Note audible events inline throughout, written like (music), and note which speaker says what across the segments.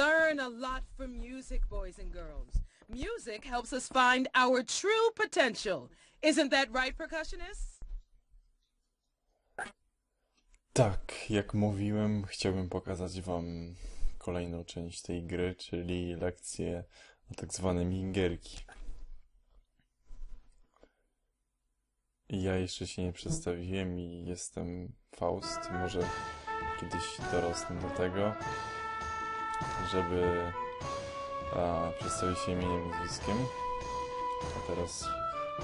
Speaker 1: learn a lot from music, boys and girls. Music helps us find our true potential. Isn't that right, percussionists?
Speaker 2: Tak, jak mówiłem, chciałbym pokazać Wam kolejną część tej gry, czyli lekcję o tak zwane mingierki. Ja jeszcze się nie przedstawiłem i jestem Faust. Może kiedyś dorosnę do tego, żeby a, przedstawić się imieniem i. A teraz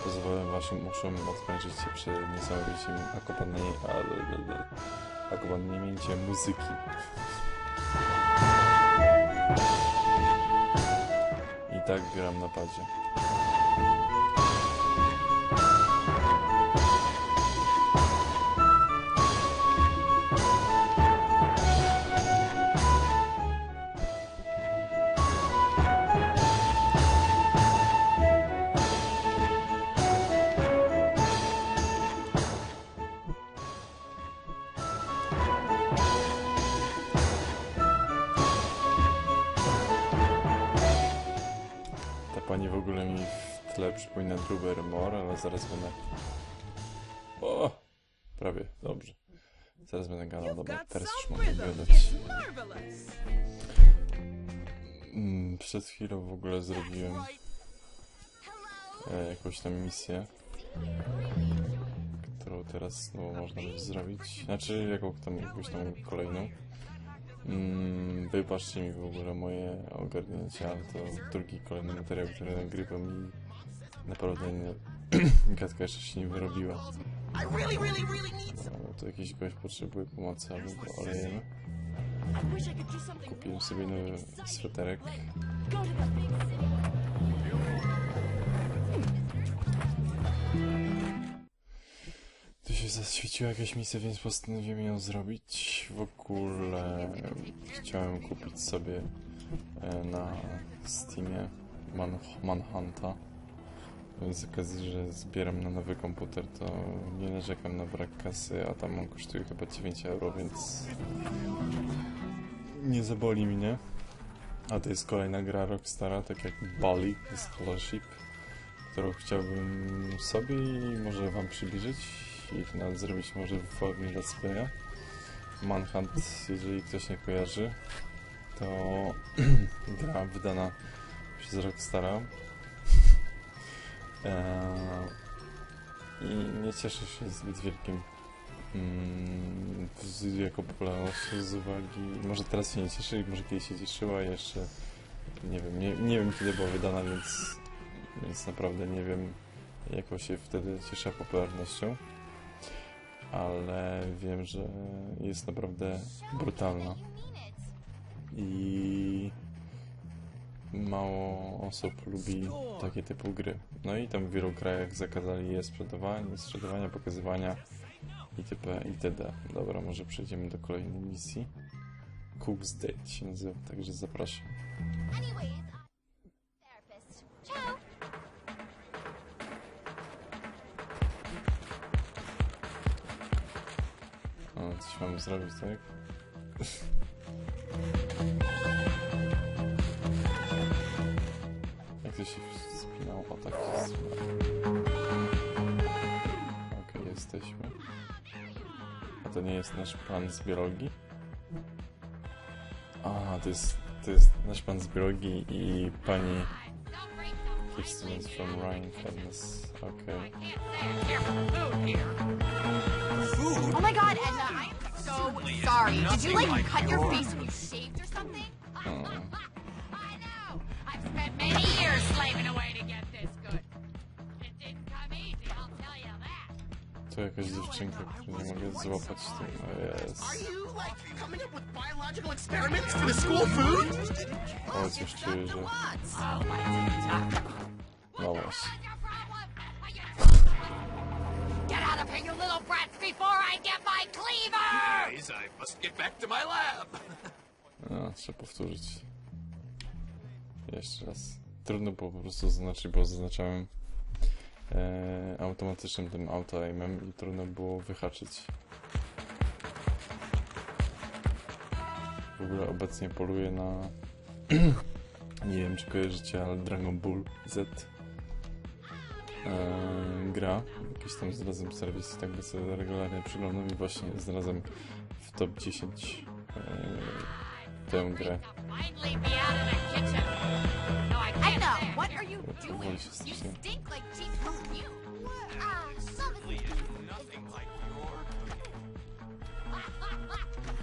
Speaker 2: pozwolę Waszym uszom odkończyć się przy niesamowitym akompaniamencie muzyki. I tak gram na padzie. Przypomina Drew Barrymore, ale zaraz będę... O! Prawie, dobrze. Zaraz będę gadał, dobra, teraz już mogę gadać. Mm, Przed chwilą w ogóle zrobiłem e, jakąś tam misję, którą teraz no, można by zrobić. Znaczy, jaką tam, jakąś tam kolejną. Mm, wybaczcie mi w ogóle moje ogarnięcie, ale to drugi kolejny materiał, który nagrywam i naprawdę nie, gadka jeszcze się nie wyrobiła. No, to jakiś gość potrzebuje pomocy, albo go olejemy. Kupiłem sobie nowy sweterek. Tu się zaświeciła jakaś misja, więc postanowiłem ją zrobić. W ogóle chciałem kupić sobie e, na Steamie Man Manhunta. Z okazji, że zbieram na nowy komputer, to nie narzekam na brak kasy, a tam on kosztuje chyba 9 euro, więc nie zaboli mnie. A to jest kolejna gra Rockstara, tak jak Bali, Scholarship, którą chciałbym sobie i może wam przybliżyć i nawet zrobić może w formie let's playa. Manhunt, jeżeli ktoś nie kojarzy, to (clears throat) gra wydana przez Rockstara. Eee, I nie cieszy się zbyt wielkim mm, jako popularnością z uwagi, może teraz się nie cieszy, może kiedyś się cieszyła jeszcze, nie wiem, nie, nie wiem kiedy była wydana, więc, więc naprawdę nie wiem jaką się wtedy cieszyła popularnością, ale wiem, że jest naprawdę brutalna. I mało osób lubi takie typu gry. No i tam w wielu krajach zakazali je sprzedawania, sprzedawania, pokazywania itp. itd. Dobra, może przejdziemy do kolejnej misji. Cook's Date się nazywa, także zapraszam. O, coś mamy zrobić, tak? (laughs) To się spinało? O, tak się. Okej, jesteśmy. A to nie jest nasz pan z biologii? A, to jest, to jest nasz pan z biologii i pani Kirsten from Ryan Fitness. Okej.
Speaker 3: Oh my god, Edna, I am so sorry. Did you like cut your face when you shaved or something?
Speaker 2: O. Tu jakaś dziewczynka, którą nie mogę złapać tym. O jest. O, coś czuję, że... No właśnie.
Speaker 4: Get out of here, you little brats, before I get my cleaver!
Speaker 5: Guys, I must get back to my lab. (laughs)
Speaker 2: No, trzeba powtórzyć. Jeszcze raz. Trudno było po prostu zaznaczyć, bo zaznaczałem e, automatycznym tym auto-aimem i trudno było wyhaczyć. W ogóle obecnie poluję na (clears throat) Nie wiem, czy kojarzycie, ale Dragon Ball Z e, gra. Jakiś tam znalazłem serwis, tak by sobie regularnie przyglądam i właśnie znalazłem w top 10 e, tę grę.
Speaker 4: Finally be out of the kitchen. I can't
Speaker 3: Edna,
Speaker 4: stand
Speaker 3: what
Speaker 4: it.
Speaker 3: are you doing?
Speaker 2: Oj,
Speaker 3: You
Speaker 2: strasznie.
Speaker 3: Like cheap perfume.
Speaker 4: Ah,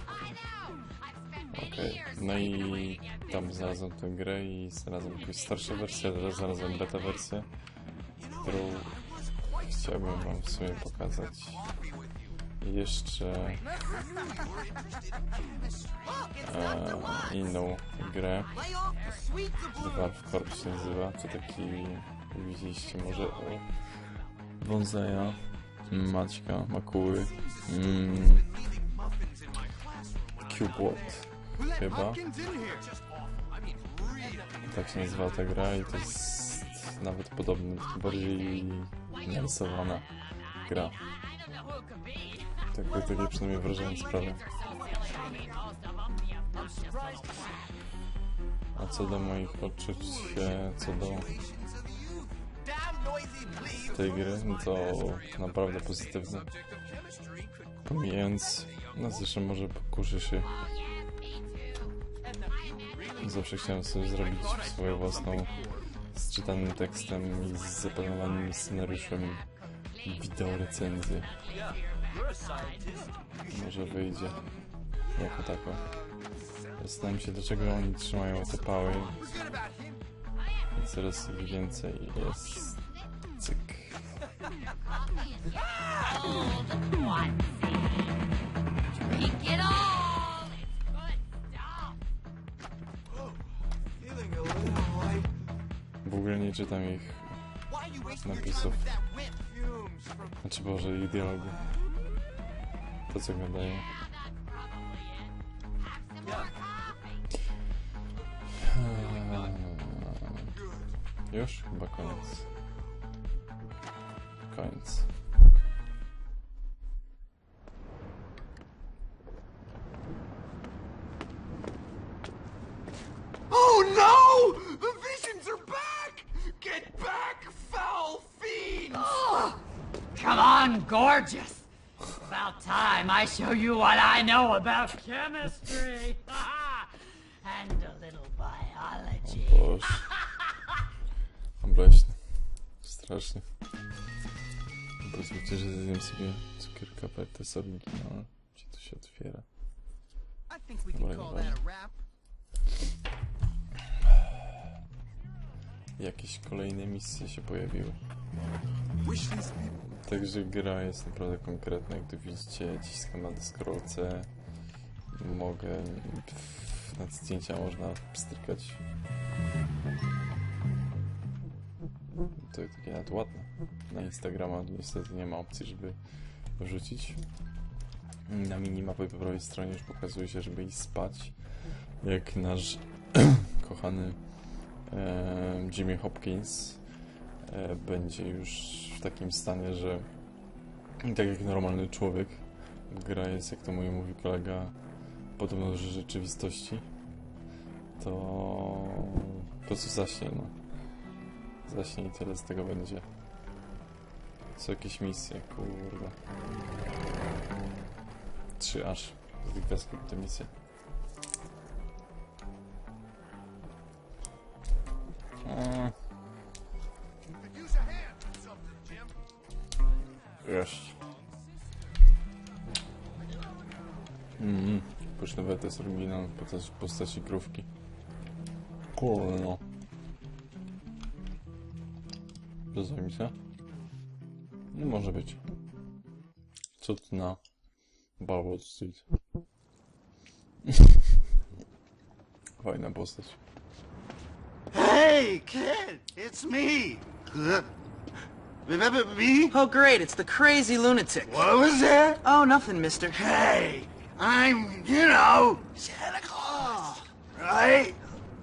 Speaker 4: I know. I've spent many
Speaker 2: Okej,
Speaker 4: years
Speaker 2: no i tam znalazłem tę grę i znalazłem jakąś starszą wersję, teraz znalazłem beta wersję, którą chciałbym wam w sumie pokazać. Jeszcze e, inną grę. Valve Corp się nazywa. To taki, widzieliście może o Bonzaja, Maćka, Makuły, mm, Cubewat chyba. Tak się nazywa ta gra i to jest nawet podobny, bardziej narysowana gra. Tak, takie przynajmniej wrażenie sprawia. A co do moich odczuć, co do tej gry, no to naprawdę pozytywne. Pomijając, no zresztą może pokuszę się. Zawsze chciałem sobie zrobić swoją własną z czytanym tekstem i z zaplanowanym scenariuszem wideo recenzję. Może wyjdzie jako tako. Zastanawiam się, dlaczego oni trzymają te pały. I coraz więcej jest. Cyk. W ogóle nie czytam ich napisów. Znaczy Boże, ich dialogu. To co gadają. Już? Chyba koniec. Koniec.
Speaker 6: Show you what I know about chemistry. (laughs) and a little biology.
Speaker 2: Boże. Obleśny. Strasznie. Pozwólcie, że zjem sobie cukierka perty z oryginałem. Gdzie to się otwiera? Dobra,
Speaker 5: can call
Speaker 2: nieważne.
Speaker 5: that a wrap.
Speaker 2: Jakieś kolejne misje się pojawiły. Także gra jest naprawdę konkretna. Jak tu widzicie, ciskam na deskorolce. Mogę... Pff, nad zdjęcia można strykać. To jest takie nawet ładne. Na Instagrama niestety nie ma opcji, żeby wrzucić. Na minimapie po prawej stronie już pokazuje się, żeby iść spać. Jak nasz (clears throat) kochany e, Jimmy Hopkins będzie już w takim stanie, że tak jak normalny człowiek, gra jest, jak to mój mówi kolega, podobno do rzeczywistości, to po prostu zaśnie, no. Zaśnie i tyle z tego będzie. Są jakieś misje, kurde. Trzy aż z tych te misje. Mhm. Pyszny wetes oryginał w postaci, w postaci krówki. Kurde no. Rozumiem Nie może być. Co ty na Balwood (laughs) Street? Fajna postać.
Speaker 7: Hey, kid, it's me. Remember me?
Speaker 8: Oh, great, it's the crazy lunatic.
Speaker 7: What was that?
Speaker 8: Oh, nothing, mister.
Speaker 7: Hey, I'm, you know, Santa Claus, right?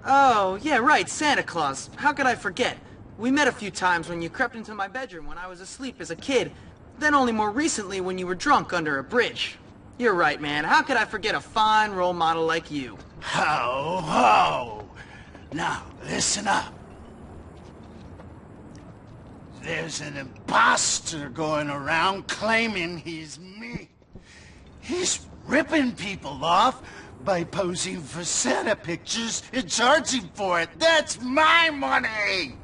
Speaker 8: Oh, yeah, right, Santa Claus. How could I forget? We met a few times when you crept into my bedroom when I was asleep as a kid, then only more recently when you were drunk under a bridge. You're right, man. How could I forget a fine role model like you?
Speaker 7: Ho, ho. Now, listen up. There's an imposter going around claiming he's me. He's ripping people off by posing for Santa pictures and charging for it. That's my money!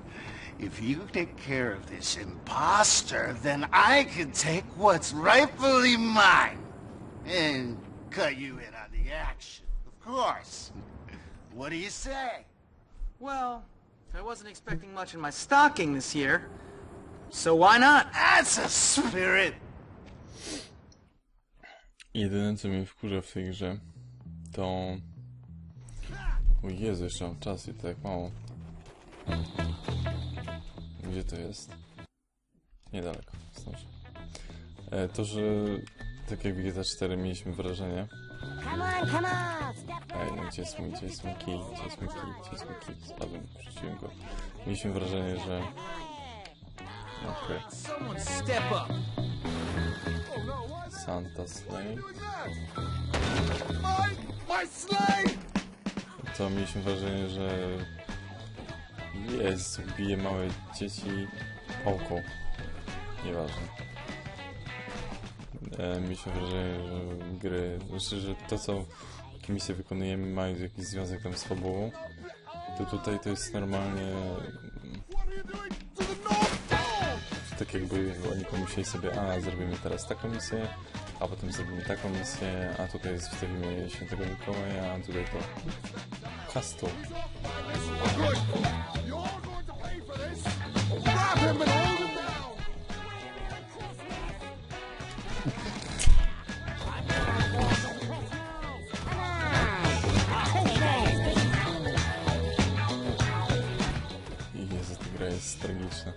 Speaker 7: If you take care of this imposter, then I can take what's rightfully mine and cut you in on the action, of course. What do you say?
Speaker 8: Well, I wasn't expecting much in my stocking this year. So why not?
Speaker 7: That's a spirit.
Speaker 2: Jedyne co mnie wkurza w tej grze to... O Jezu, jeszcze mam czas i to tak mało. Gdzie to jest? Niedaleko, zdążę. E, to, że tak jak w GTA 4 mieliśmy wrażenie... Ej, no gdzie jest mój, gdzie jest mój kij, gdzie jest mój kij, gdzie jest mój kij? Spadłem, wrzuciłem go. Mieliśmy wrażenie, że... Okej.
Speaker 5: Up.
Speaker 2: Santa Slay. To mieliśmy wrażenie, że jest, bije małe dzieci pałką. Nieważne. E, mieliśmy wrażenie, że gry, znaczy, że to co jakie misje wykonujemy mają jakiś związek tam z fabułą. To tutaj to jest normalnie tak jakby oni pomyśleli sobie, a zrobimy teraz taką misję, a potem zrobimy taką misję, a tutaj wstawimy świętego Mikołaja, a tutaj to. I Jezu, ta gra jest tragiczna.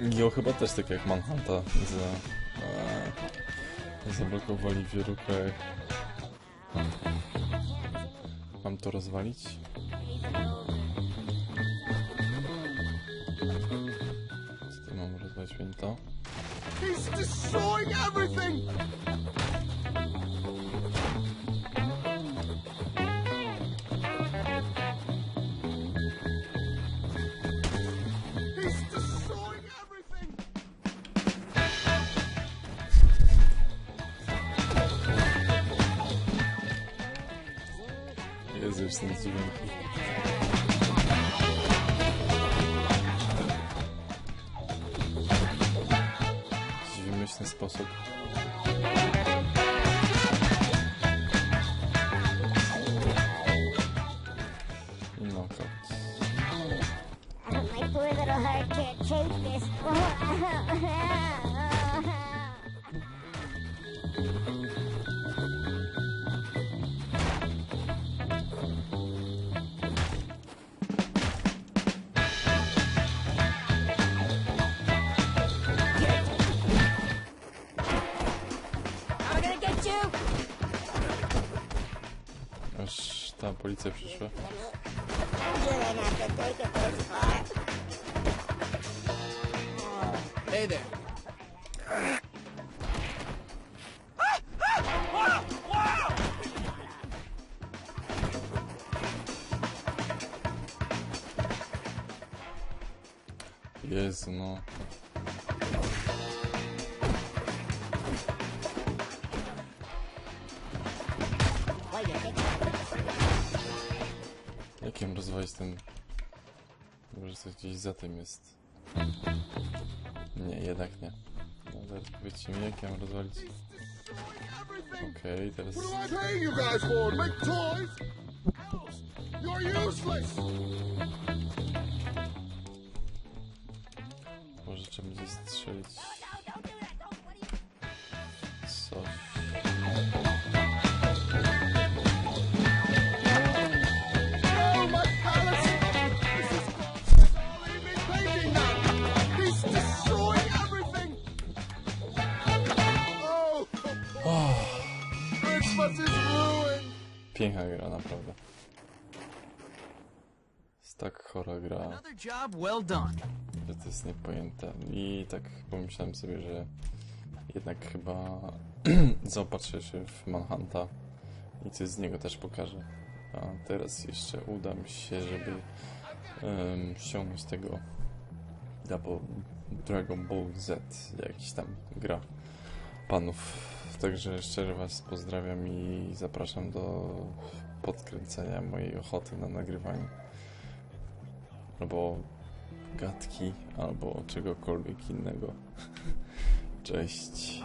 Speaker 2: Jo, chyba też tak jak Manhunta za... E, zablokowali w wielu krajach. Mam to rozwalić? Co tu mam rozwalić? Wiem to?
Speaker 5: He's destroying everything.
Speaker 2: Jezu, już ten dźwięk. Jakiś wymyślny sposób. I knockout.
Speaker 9: My poor little heart can't take this. It this far.
Speaker 5: Hey there.
Speaker 2: Jezu, no. Jak ją rozwalić ten... Może coś gdzieś za tym jest. Nie, jednak nie. No, zaraz powiedzcie mi, jak ją rozwalić. Okej, teraz...
Speaker 5: You're useless.
Speaker 2: Może trzeba będzie strzelić... Piękna gra, naprawdę. Jest tak chora gra. Że to jest niepojęte. I tak pomyślałem sobie, że jednak chyba (clears throat) zaopatrzę się w Manhunta i coś z niego też pokażę. A teraz jeszcze uda mi się, żeby um, ściągnąć tego Double Dragon Ball Z, jakiś tam gra panów. Także szczerze Was pozdrawiam i zapraszam do podkręcenia mojej ochoty na nagrywanie. Albo gadki, albo czegokolwiek innego. (laughs) Cześć.